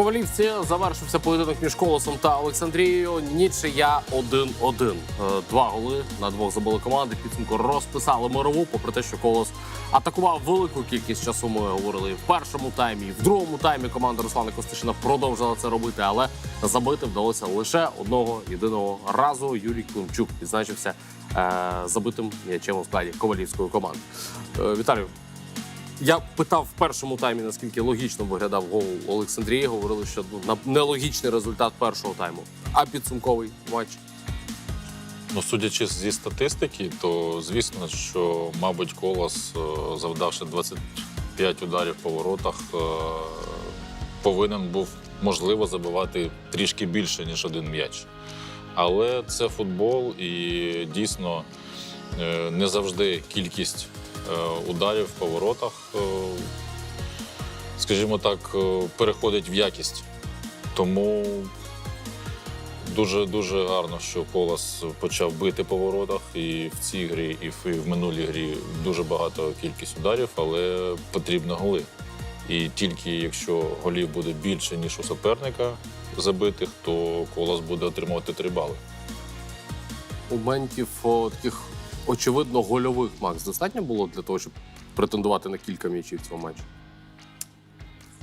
Ковалівці завершився поєдинок між Колосом та Олександрією. Нічия 1-1. Е, Два голи на двох забили команди. Підсумку розписали мирову, попри те, що Колос атакував велику кількість часу. Ми говорили і в першому таймі, і в другому таймі команда Руслана Костишина продовжила це робити, але забити вдалося лише одного єдиного разу. Юрій Климчук відзначився е, забитим м'ячем у складі ковалівської команди. Е, Віталію, я питав в першому таймі, наскільки логічно виглядав гол Олександрії. Говорили, що ну, нелогічний результат першого тайму. А підсумковий матч. Ну, судячи зі статистики, то звісно, що, мабуть, Колос, е, завдавши 25 ударів по воротах, е, повинен був можливо забивати трішки більше, ніж один м'яч. Але це футбол, і дійсно е, не завжди кількість ударів по воротах, е, скажімо так, е, переходить в якість. Тому Дуже дуже гарно, що Колос почав бити по воротах і в цій грі, і в, і в минулій грі дуже багато кількість ударів, але потрібно голи. І тільки якщо голів буде більше, ніж у суперника забитих, то Колос буде отримувати три бали. Моментів о, таких очевидно гольових Макс достатньо було для того, щоб претендувати на кілька м'ячів цього матчу.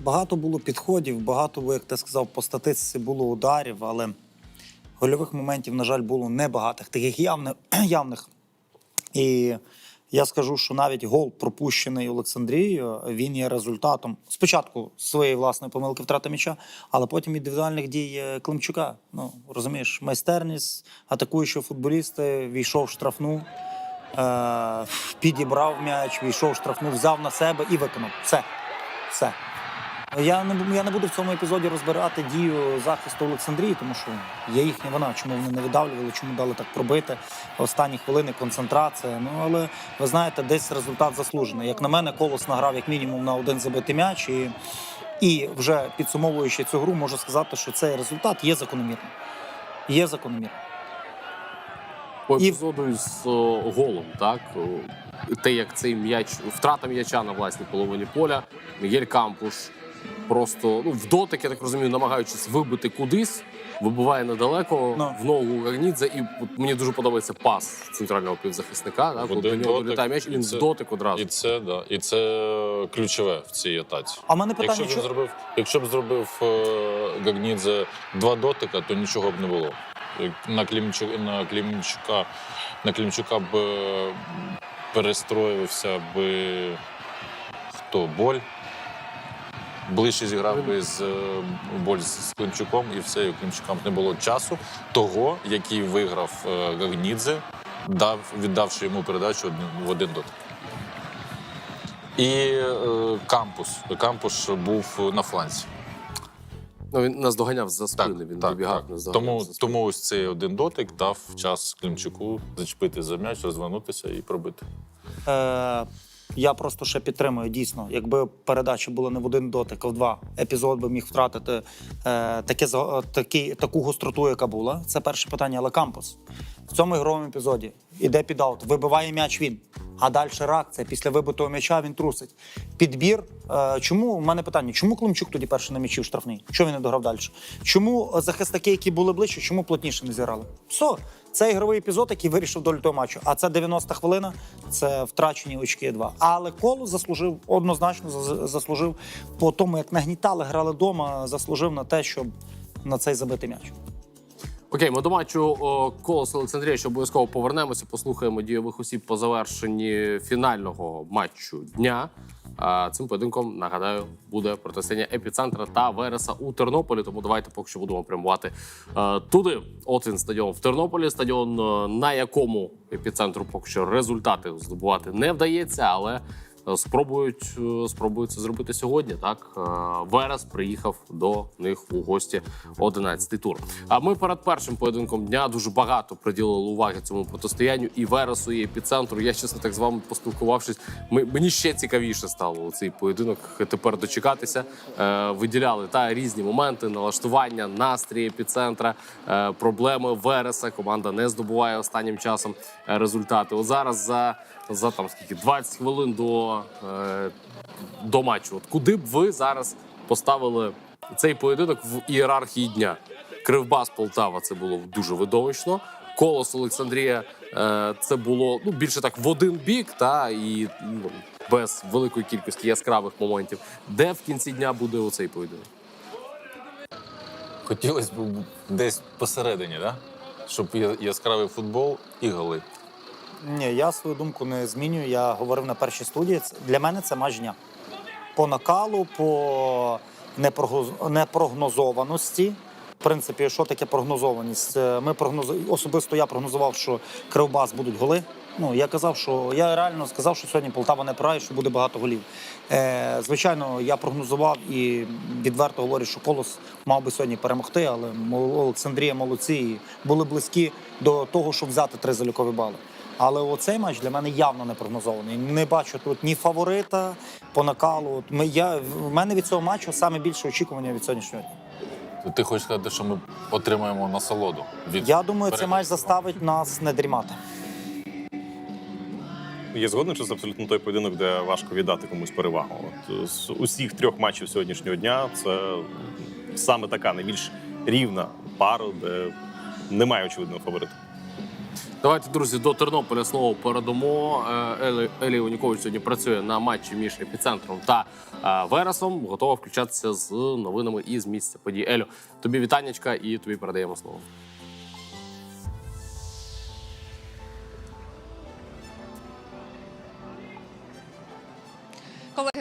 Багато було підходів, багато, як ти сказав, по статистиці було ударів, але гольових моментів, на жаль, було небагатих, таких явних. явних. І я скажу, що навіть гол, пропущений Олександрією, він є результатом спочатку своєї власної помилки втрати м'яча, але потім індивідуальних дій е, Климчука. Ну розумієш, майстерність атакуючого футболіста війшов в штрафну, е- підібрав м'яч, війшов в штрафну, взяв на себе і виконав. Все. Все. Я не, я не буду в цьому епізоді розбирати дію захисту Олександрії, тому що є їхня вона, чому вони не видавлювали, чому дали так пробити. Останні хвилини концентрація. Ну але ви знаєте, десь результат заслужений. Як на мене, колос награв як мінімум на один забитий м'яч. І, і вже підсумовуючи цю гру, можу сказати, що цей результат є закономірним. Є закономірним. По І- з о, голом, так те, як цей м'яч, втрата м'яча на власній половині поля. Мігель Кампуш просто ну, в дотик, я так розумію, намагаючись вибити кудись, вибиває недалеко Ну. в ногу Гагнідзе. І от мені дуже подобається пас центрального півзахисника. В от до нього долітає м'яч, і він це- в дотик одразу. І це, да, і це ключове в цій атаці. А мене питання, Якщо б, що зробив, якщо б зробив е, Гагнідзе два дотика, то нічого б не було. Як На Клімчука, на Клімчука, на Клімчука б е, перестроївся би хто? Боль. Ближче зіграв би з е, боль з Климчуком, і все, і у Климчука не було часу того, який виграв е, Гагнідзе, дав, віддавши йому передачу в один дотик. І е, кампус. Кампус був на фланзі. Ну, він нас доганяв за спини, він добігав нас Тому, тому ось цей один дотик дав час Климчуку зачепити за м'яч, розвернутися і пробити. Е, я просто ще підтримую дійсно. Якби передача була не в один дотик, а в два, епізод би міг втратити е, таке, такі, таку гостроту, яка була. Це перше питання. Але кампус в цьому ігровому епізоді іде під аут, вибиває м'яч він. А далі реакція. Після вибитого м'яча він трусить. Підбір. Е, чому у мене питання? Чому Климчук тоді перший на м'ячі в штрафний? Чому він не дограв далі? Чому захисники, які були ближче, чому плотніше не зіграли? Все, це ігровий епізод, який вирішив долю того матчу. А це 90 хвилина, це втрачені очки 2. Але коло заслужив однозначно за- заслужив по тому, як нагнітали, грали вдома, заслужив на те, щоб на цей забити м'яч. Окей, ми до матчу Колос Олександрія ще обов'язково повернемося. Послухаємо дійових осіб по завершенні фінального матчу дня. Цим поєдинком нагадаю буде протистояння епіцентра та Вереса у Тернополі. Тому давайте поки що будемо прямувати е, туди. От він стадіон в Тернополі. Стадіон, е, на якому епіцентру поки що результати здобувати не вдається, але спробують, е, спробують це зробити сьогодні. Так Е, Верес приїхав до них у гості 11-й тур. А ми перед першим поєдинком дня дуже багато приділили уваги цьому протистоянню і Вересу, і епіцентру. Я чесно так з вами поспілкувавшись. Ми, мені ще цікавіше стало цей поєдинок тепер дочекатися. Е, виділяли та різні моменти, налаштування, настрій епіцентра, проблеми Вереса. Команда не здобуває останнім часом результати. От зараз за за там скільки 20 хвилин до, е, до матчу. От куди б ви зараз поставили цей поєдинок в ієрархії дня. Кривбас Полтава це було дуже видовищно. Колос Олександрія е, це було ну більше так в один бік, та і ну, без великої кількості яскравих моментів. Де в кінці дня буде оцей поєдинок? Хотілося б десь посередині, да? щоб я- яскравий футбол і голи. Ні, я свою думку не змінюю. Я говорив на першій студії. Для мене це матч дня. По накалу, по непрогнозованості. В принципі, що таке прогнозованість? Е, Ми прогноз... Особисто я прогнозував, що Кривбас будуть голи. Ну, я казав, що я реально сказав, що сьогодні Полтава не програє, що буде багато голів. Е, звичайно, я прогнозував і відверто говорю, що Колос мав би сьогодні перемогти, але Олександрія молодці і були близькі до того, щоб взяти три залікові бали. Але оцей матч для мене явно не прогнозований. Не бачу тут ні фаворита по накалу. Ми, я, в мене від цього матчу саме більше очікування від сьогоднішнього дня. Ти хочеш сказати, що ми отримаємо насолоду від Я думаю, цей матч заставить нас не дрімати. Є згоден, що це абсолютно той поєдинок, де важко віддати комусь перевагу. От з усіх трьох матчів сьогоднішнього дня це саме така найбільш рівна пара, де немає очевидного фаворита. Давайте, друзі, до Тернополя знову передамо. Е, Елі, Унікович сьогодні працює на матчі між епіцентром та е, Вересом. Готова включатися з новинами і з місця подій. Елю, тобі вітаннячка і тобі передаємо слово.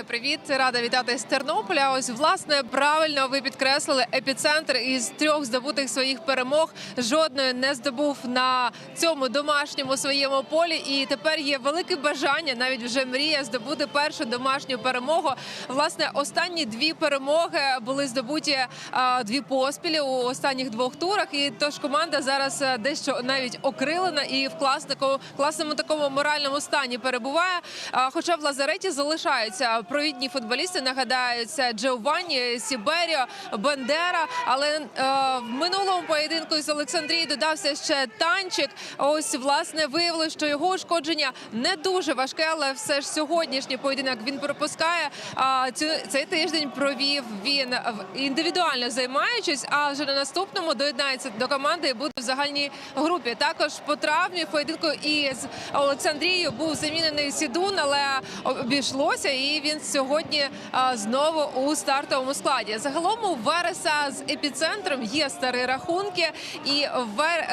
Привіт! Рада вітати з Тернополя. Ось власне правильно ви підкреслили епіцентр із трьох здобутих своїх перемог. Жодної не здобув на цьому домашньому своєму полі. І тепер є велике бажання, навіть вже мрія здобути першу домашню перемогу. Власне, останні дві перемоги були здобуті а, дві поспілі у останніх двох турах. І тож команда зараз е, дещо навіть окрилена і в класнику, класному такому моральному стані перебуває. А, Хоча в лазареті залишаються провідні футболісти. Нагадаються Джованні, Сіберіо, Бендера. Але е, в минулому поєдинку з Олександрії додався ще танчик. Ось власне виявилося, що його ушкодження не дуже важке, але все ж сьогоднішній поєдинок він пропускає. А цю цей тиждень провів він індивідуально займаючись. А вже на наступному доєднається до команди і буде в загальній групі. Також по травмі поєдинку із Олександрією був замінений Сідун, але обійшлося, і він сьогодні знову у стартовому складі. Загалом у Вереса з епіцентром є старі рахунки, і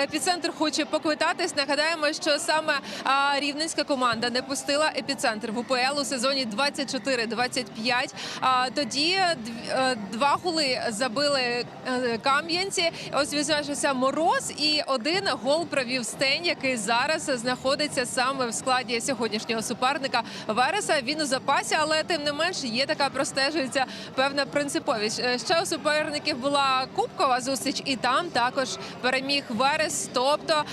епіцентр хоче поквитатись. Нагадаємо, що саме а, рівненська команда не пустила епіцентр в УПЛ у сезоні 24-25. А тоді дв- е, два голи забили е, кам'янці. Ось відзначився мороз, і один гол провів Стень, який зараз знаходиться саме в складі сьогоднішнього суперника Вереса. Він у запасі, але тим не менш є така простежується певна принциповість. Е, Ще у суперників була кубкова зустріч, і там також переміг Верес. Тобто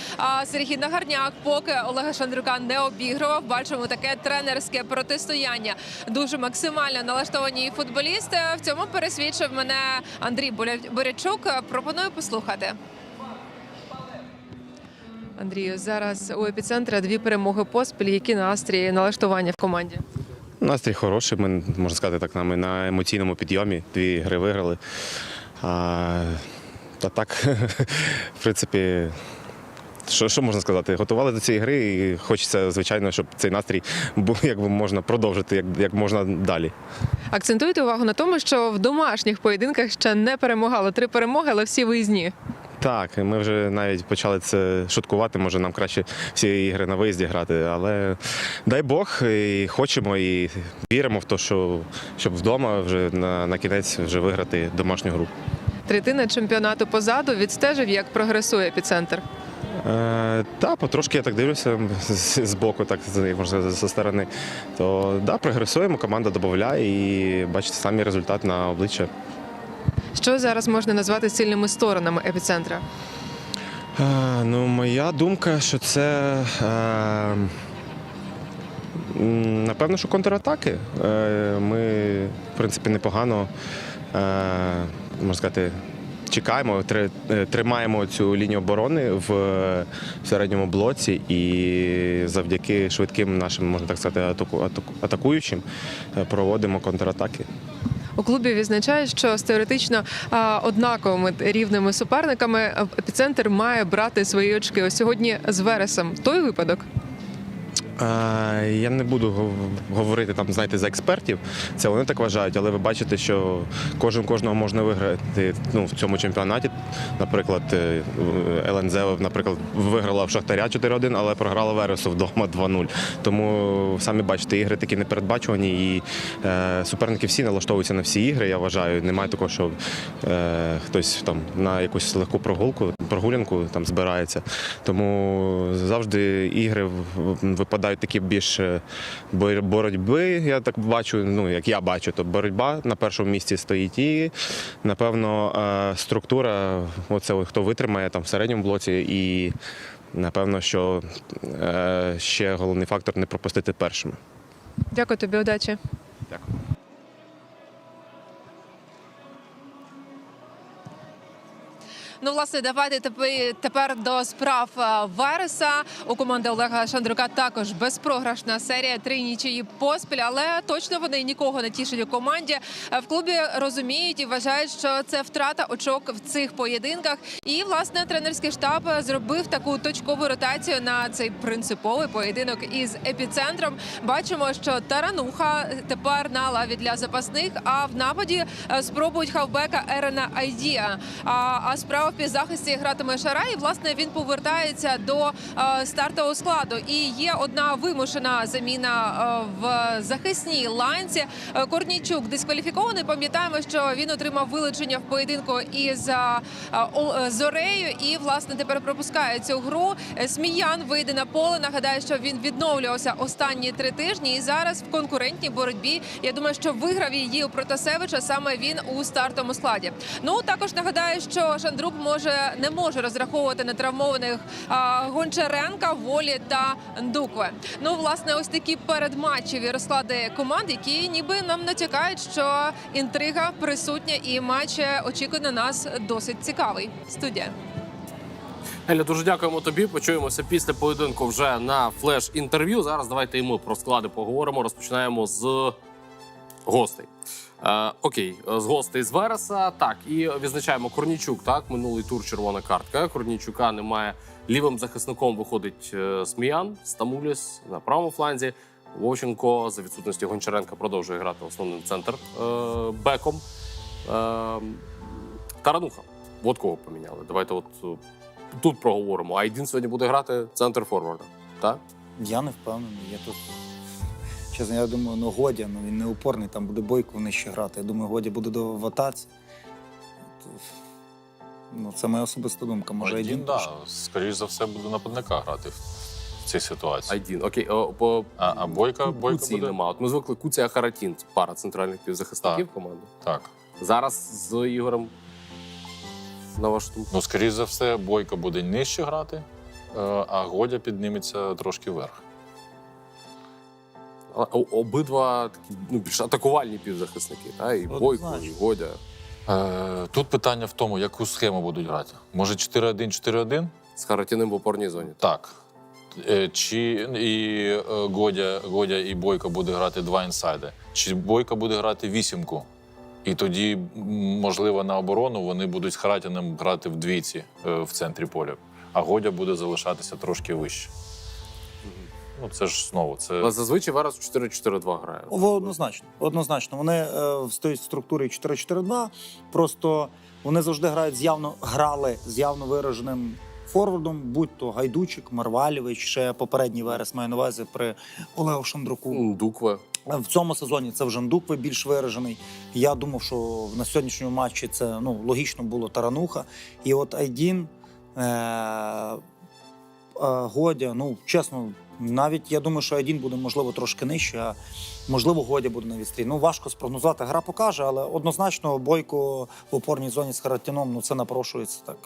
Сергій Нагарняк, поки Олега Шандрука не обігрував, бачимо таке тренерське протистояння. Дуже максимально налаштовані футболісти. В цьому пересвідчив мене Андрій Борячук. Пропоную послухати. Андрію, зараз у епіцентра дві перемоги поспіль. Які настрій налаштування в команді? Настрій хороший, ми можна сказати так, ми на емоційному підйомі дві гри виграли. А, та так, в принципі, що, що можна сказати? Готували до цієї гри, і хочеться, звичайно, щоб цей настрій був як можна продовжити, як, як можна далі. Акцентуйте увагу на тому, що в домашніх поєдинках ще не перемагали три перемоги, але всі виїзні. Так, ми вже навіть почали це шуткувати. Може, нам краще всі ігри на виїзді грати. Але дай Бог, і хочемо і віримо в те, що щоб вдома вже на, на кінець вже виграти домашню гру. Третина чемпіонату позаду відстежив, як прогресує епіцентр. Е, та, потрошки я так дивлюся з, з боку, так можна сказати, зі сторони. То да, прогресуємо, команда додає і бачите самі результат на обличчя. Що зараз можна назвати сильними сторонами епіцентра? Е, ну, моя думка, що це. Е, напевно, що контратаки. Е, ми, в принципі, непогано е, можна сказати. Чекаємо, е, тримаємо цю лінію оборони в середньому блоці і завдяки швидким нашим, можна так сказати, атаку, атаку- атакуючим проводимо контратаки. У клубі відзначають, що з теоретично однаковими рівними суперниками епіцентр має брати свої очки. Ось сьогодні з Вересом той випадок. Я не буду говорити там, знаєте, за експертів. Це вони так вважають, але ви бачите, що кожен кожного можна виграти ну, в цьому чемпіонаті. Наприклад, е, ЛНЗ, наприклад, виграла в Шахтаря 4-1, але програла Вересу вдома 2-0. Тому самі бачите, ігри такі непередбачувані, і е, суперники всі налаштовуються на всі ігри. Я вважаю, немає такого, що е, хтось там на якусь легку прогулку, прогулянку там збирається. Тому завжди ігри в- в- такі більш е, боротьби. Я так бачу. Ну як я бачу, то боротьба на першому місці стоїть. І напевно е, структура, оце хто витримає там в середньому блоці, і напевно, що е, ще головний фактор не пропустити першими. Дякую тобі, удачі. Дякую. Ну, власне, давайте тепер, до справ е, Вереса. У команди Олега Шандрука також безпрограшна серія, три нічиї поспіль, але точно вони нікого не тішать у команді. Е, В клубі розуміють і вважають, що це втрата очок в цих поєдинках. І власне тренерський штаб зробив таку точкову ротацію на цей принциповий поєдинок із епіцентром. Бачимо, що Тарануха тепер на лаві для запасних. А в нападі е, спробують хавбека Ерена Айдія. А справа в півзахисті гратиме Шара, і власне він повертається до е, стартового складу. І є одна вимушена заміна е, в захисній ланці. Е, Корнійчук дискваліфікований. Пам'ятаємо, що він отримав вилучення в поєдинку із Зорею, і власне тепер пропускає цю гру. Сміян вийде на поле. Нагадаю, що він відновлювався останні три тижні, і зараз в конкурентній боротьбі. Я думаю, що виграв її у Протасевича саме він у стартовому складі. Ну також нагадаю, що Шандрук може не може розраховувати на травмованих Гончаренка, Волі та Ndukwe. Ну, власне, ось такі передматчеві розклади команд, які ніби нам натякають, що інтрига присутня і матч е, очікує на нас досить цікавий. Студія. Еля, дуже дякуємо тобі. Почуємося після поєдинку вже на флеш-інтерв'ю. Зараз давайте і ми про склади поговоримо. Розпочинаємо з гостей. Е, окей, з гостей з Вереса. Так, і відзначаємо Корнічук. Так, минулий тур червона картка. Корнічука немає. Лівим захисником виходить е, Сміян, Стамуліс на правому фланзі. Вовченко за відсутності Гончаренка продовжує грати основним центр е, беком. Е, Тарануха. От кого поміняли. Давайте от е, тут проговоримо. Айдін сьогодні буде грати центр форварда. Так? Я не впевнений. Я тут. Чесно, я думаю, ну Годя, ну він не упорний, там буде бойко нижче грати. Я думаю, Годя буде до в атаці. Ну, це моя особиста думка. Може, Один, один да, скоріш за все, буде нападника грати в цій ситуації. Айдін. Окей, о, по А, а Бойка, Бойка Куці буде? нема. От ми звикли Куція Харатін, пара центральних півзахисників Так. команди. Так. Зараз з Ігорем. На вашу думку. Ну, скоріш за все, Бойка буде нижче грати, е, а Годя підніметься трошки вверх. Обидва такі ну, більш атакувальні півзахисники. Та? І Бойко, Однозначно. і Годя. Е, Тут питання в тому, яку схему будуть грати. Може 4-1-4-1? З Харатіним в опорній зоні. Так. Е, Чи і е, Годя, Годя і Бойко буде грати два інсайди? Чи Бойко буде грати вісімку? І тоді, можливо, на оборону вони будуть з Харатіним грати в двійці е, в центрі поля, а Годя буде залишатися трошки вище. Ну, це ж знову. Це Але зазвичай Верес 4-4-2 грає. О, Однозначно, однозначно. Вони е, стоять в структурі 4-4-2. Просто вони завжди грають з явно грали з явно вираженим форвардом, будь то Гайдучик, Марвалєвич, ще попередній верес маю на увазі при Олегу Шандруку. Дукве. В цьому сезоні це вже Ndukwe більш виражений. Я думав, що на сьогоднішньому матчі це ну логічно було Тарануха. І от Айдін е- Годя, ну чесно, навіть я думаю, що Айдін буде можливо трошки нижче, а можливо, Годя буде на відстрій. Ну важко спрогнозувати. Гра покаже, але однозначно бойко в опорній зоні з Харатіном, ну це напрошується так.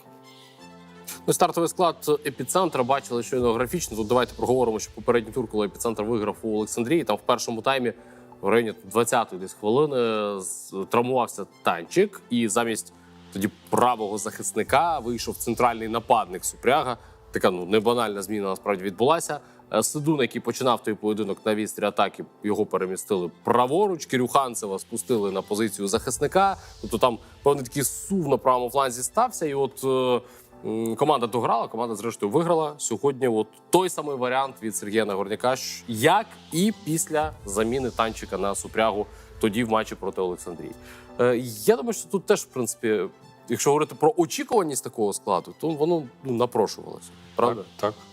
Ми стартовий склад епіцентра бачили щойно графічно. Тут давайте проговоримо, що попередній тур, коли епіцентр виграв у Олександрії, там в першому таймі в районі 20-ї десь хвилини травмувався танчик, і замість тоді правого захисника вийшов центральний нападник Супряга. Така ну не банальна зміна насправді відбулася. Е, Сидун, який починав той поєдинок на відстрі атаки, його перемістили праворуч. Кирюханцева спустили на позицію захисника. Тобто там певний такий сув на правому фланзі стався. І от е, команда дограла, команда зрештою виграла. Сьогодні от той самий варіант від Сергія Нагорняка, як і після заміни танчика на супрягу тоді в матчі проти Олександрії. Е, Я думаю, що тут теж, в принципі, якщо говорити про очікуваність такого складу, то воно ну, напрошувалося. Правда? Так, так.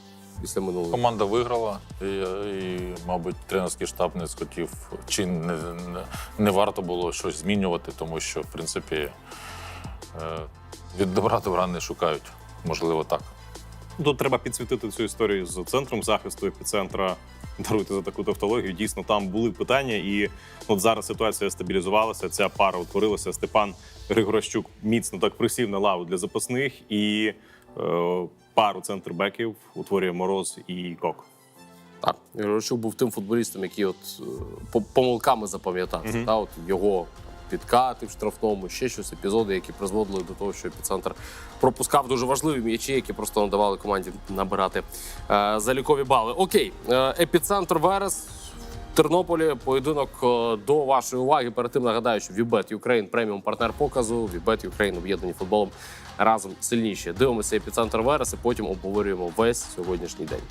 Після минулого. Команда виграла, і, і мабуть, тренерський штаб не схотів, чи не, не, не варто було щось змінювати, тому що, в принципі, е, від добра добра не шукають. Можливо, так. Тут треба підсвітити цю історію з центром захисту епіцентра. Даруйте за таку тавтологію. Дійсно, там були питання, і от зараз ситуація стабілізувалася. Ця пара утворилася. Степан Григорощук міцно так присів на лаву для запасних, і е, пару центрбеків утворює Мороз і Кок. Так, Григорощук був тим футболістом, який от е, помилками запам'ятався. Мгм. Та, от його підкати в штрафному, ще щось, епізоди, які призводили до того, що епіцентр пропускав дуже важливі м'ячі, які просто надавали команді набирати е, залікові бали. Окей, е, епіцентр Верес. Тернополі поєдинок е, до вашої уваги. Перед тим нагадаю, що Вібет Україн преміум партнер показу. Вібет Україн об'єднані футболом разом сильніші. Дивимося епіцентр Верес і потім обговорюємо весь сьогоднішній день.